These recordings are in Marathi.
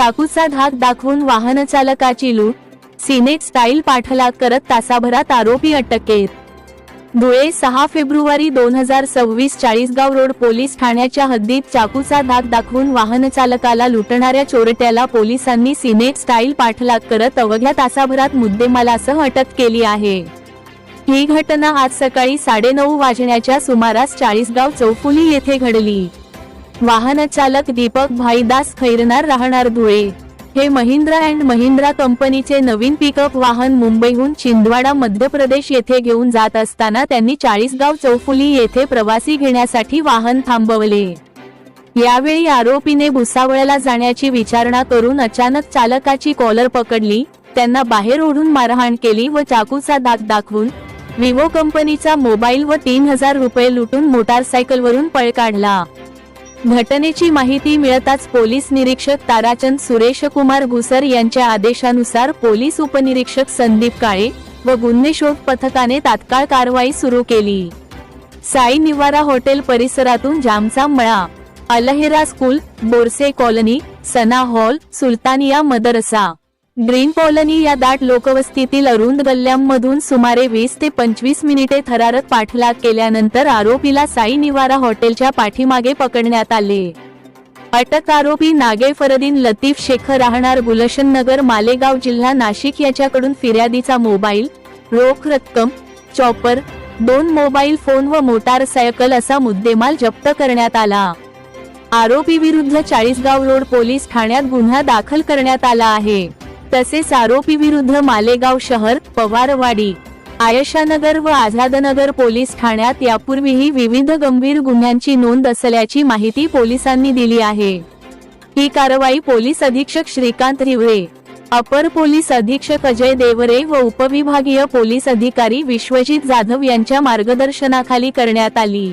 चाकूचा धाक दाखवून वाहन चालकाची लूट सिनेट स्टाईल पाठलाग करत तासाभरात आरोपी अटकेत. धुळे सहा फेब्रुवारी दोन हजार सव्वीस चाळीसगाव रोड पोलीस ठाण्याच्या हद्दीत चाकूचा धाक दाखवून वाहन चालकाला लुटणाऱ्या चोरट्याला पोलिसांनी सिनेट स्टाईल पाठलाग करत अवघ्या तासाभरात मुद्देमालासह अटक केली आहे. ही घटना आज सकाळी साडेनऊ वाजण्याच्या सुमारास चाळीसगाव चौफुली येथे घडली. वाहन चालक दीपक भाईदास खैरनार राहणार धुळे. हे महिंद्रा अँड महिंद्रा कंपनीचे नवीन पिकअप वाहन मुंबईहून छिंदवाडा मध्य प्रदेश येथे घेऊन जात असताना त्यांनी चाळीसगाव चौफुली येथे प्रवासी घेण्यासाठी वाहन थांबवले. यावेळी आरोपीने भुसावळला जाण्याची विचारणा करून अचानक चालकाची कॉलर पकडली त्यांना बाहेर ओढून मारहाण केली व चाकूचा दाग दाखवून विवो कंपनीचा मोबाईल व तीन हजार रुपये लुटून मोटारसायकलवरून पळ काढला. घटनेची माहिती मिळताच पोलीस निरीक्षक ताराचंद सुरेश कुमार घुसर यांच्या आदेशानुसार पोलीस उपनिरीक्षक संदीप काळे व गुन्हे शोध पथकाने तात्काळ कारवाई सुरू केली. साई निवारा हॉटेल परिसरातून जामसाम मळा Alhera school Borse colony Sana hall Sultania मदरसा. ग्रीन कॉलनी या दाट लोकवस्तीतील अरुंद गल्ल्यांमधून सुमारे वीस ते पंचवीस मिनिटे थरारक पाठलाग केल्यानंतर आरोपीला साई निवारा हॉटेलच्या पाठीमागे पकडण्यात आले. अटक आरोपी नागे फरदीन लतीफ शेख राहणार गुलशन नगर मालेगाव जिल्हा नाशिक याच्याकडून फिर्यादीचा मोबाईल रोख रक्कम चॉपर दोन मोबाईल फोन व मोटारसायकल असा मुद्देमाल जप्त करण्यात आला. आरोपी विरुद्ध चाळीसगाव रोड पोलीस ठाण्यात गुन्हा दाखल करण्यात आला आहे. तसेच आरोपी विरुद्ध मालेगाव शहर पवारवाडी आयशानगर व आझादनगर पोलीस ठाण्यात यापूर्वीही विविध गंभीर गुन्ह्यांची नोंद असल्याची माहिती पोलिसांनी दिली आहे. ही कारवाई पोलीस अधीक्षक श्रीकांत रिवळे अपर पोलीस अधीक्षक अजय देवरे व उपविभागीय पोलीस अधिकारी विश्वजित जाधव यांच्या मार्गदर्शनाखाली करण्यात आली.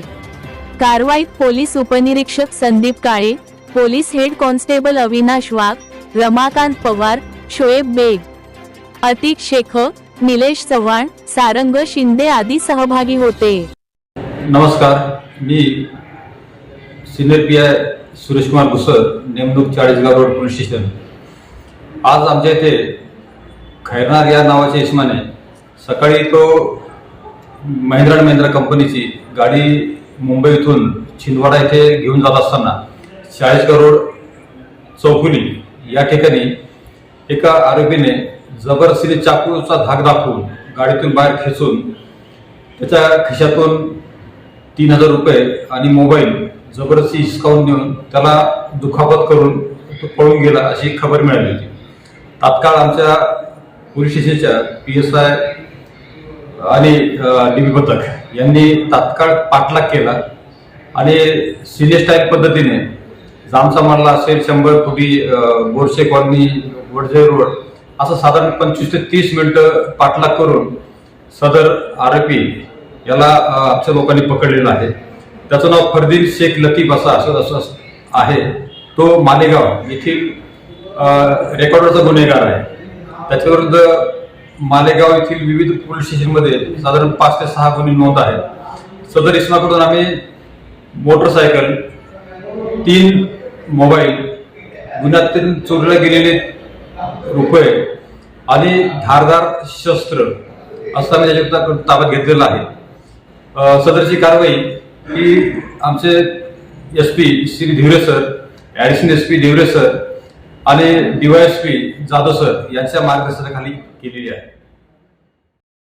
कारवाईत पोलीस उपनिरीक्षक Sandeep Kale police head constable Avinash Wagh Ramakant Pawar Shoaib Baig Atiq Shaikh Nilesh Chavan Sarang Shinde आदी सहभागी होते. नमस्कार मी senior P I Sureshkumar Ghusar नेमणूक चाळीसगाव रोड पोलीस स्टेशन. आज आमच्या इथे खैरनार या नावाच्या इसमाने सकाळी तो महिंद्रा अँड महिंद्रा कंपनीची गाडी मुंबईतून छिंदवाडा येथे घेऊन जात असताना चाळीसगाव रोड चौफुली या ठिकाणी एका आरोपीने जबरदस्तीने चाकूचा धाक दाखवून गाडीतून बाहेर खेचून त्याच्या खिशातून तीन हजार रुपये आणि मोबाईल जबरदस्ती हिसकावून देऊन त्याला दुखापत करून तो पळून गेला अशी खबर मिळाली होती. तात्काळ आमच्या पोलीस स्टेशनच्या पी एस आय आणि डी बी पथक यांनी तात्काळ पाठलाग केला आणि सिनियर टाईप पद्धतीने जामचा मारला असेल शंभर फुटी बोरसे कॉलनी वडजे रोड. असं साधारण पंचवीस ते तीस मिनिटं पाठलाग करून सदर आरोपी याला आमच्या लोकांनी पकडलेलं आहे. त्याचं नाव फरदीन शेख लतीफ असा असं असं आहे. तो मालेगाव येथील रेकॉर्डरचा गुन्हेगार आहे. त्याच्याविरुद्ध मालेगाव येथील विविध पोलीस स्टेशनमध्ये साधारण पाच ते सहा गुन्हे नोंद आहेत. सदर इसमाकडून आम्ही मोटरसायकल तीन मोबाईल गुन्ह्यातून चोरीला गेलेले रुपये आणि धारदार शस्त्र असताना त्याच्या ताब्यात घेतलेलं आहे. सदरची कारवाई ही आमचे S P Shri Dhivare sir additional S P Dhivare sir आणि D Y S P Jadhav sir यांच्या मार्गदर्शनाखाली केलेली आहे.